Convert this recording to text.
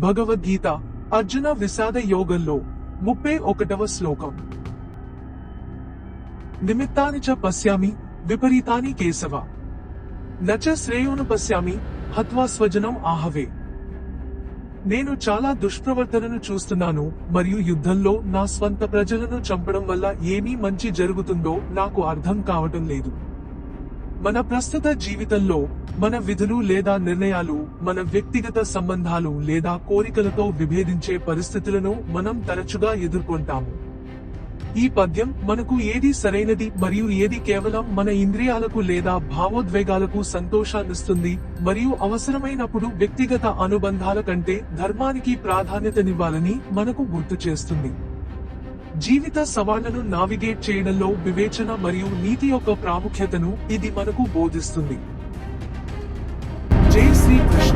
భగవద్గీత అర్జున విషాద యోగంలో ముప్పై ఒకటవ శ్లోకం. నిమిత్తాని చ పశ్యామి విపరీతాని కేశవ. నచ శ్రేయోను పశ్యామి హత్వా స్వజనం ఆహవే. నేను చాలా దుష్ప్రవర్తనను చూస్తున్నాను మరియు యుద్ధంలో నా స్వంత ప్రజలను చంపడం వల్ల ఏమీ మంచి జరుగుతుందో నాకు అర్థం కావటం లేదు. మన ప్రస్తుత జీవితంలో మన విధులు లేదా నిర్ణయాలు మన వ్యక్తిగత సంబంధాలు లేదా కోరికలతో విభేదించే పరిస్థితులను మనం తరచుగా ఎదుర్కొంటాము. ఈ పద్యం మనకు ఏది సరైనది మరియు ఏది కేవలం మన ఇంద్రియాలకు లేదా భావోద్వేగాలకు సంతోషాన్నిస్తుంది మరియు అవసరమైనప్పుడు వ్యక్తిగత అనుబంధాల కంటే ధర్మానికి ప్రాధాన్యతనివ్వాలని మనకు గుర్తు చేస్తుంది. జీవిత సవాళ్ళను నావిగేట్ చేయడంలో వివేచన మరియు నీతి యొక్క ప్రాముఖ్యతను ఇది మనకు బోధిస్తుంది. sweet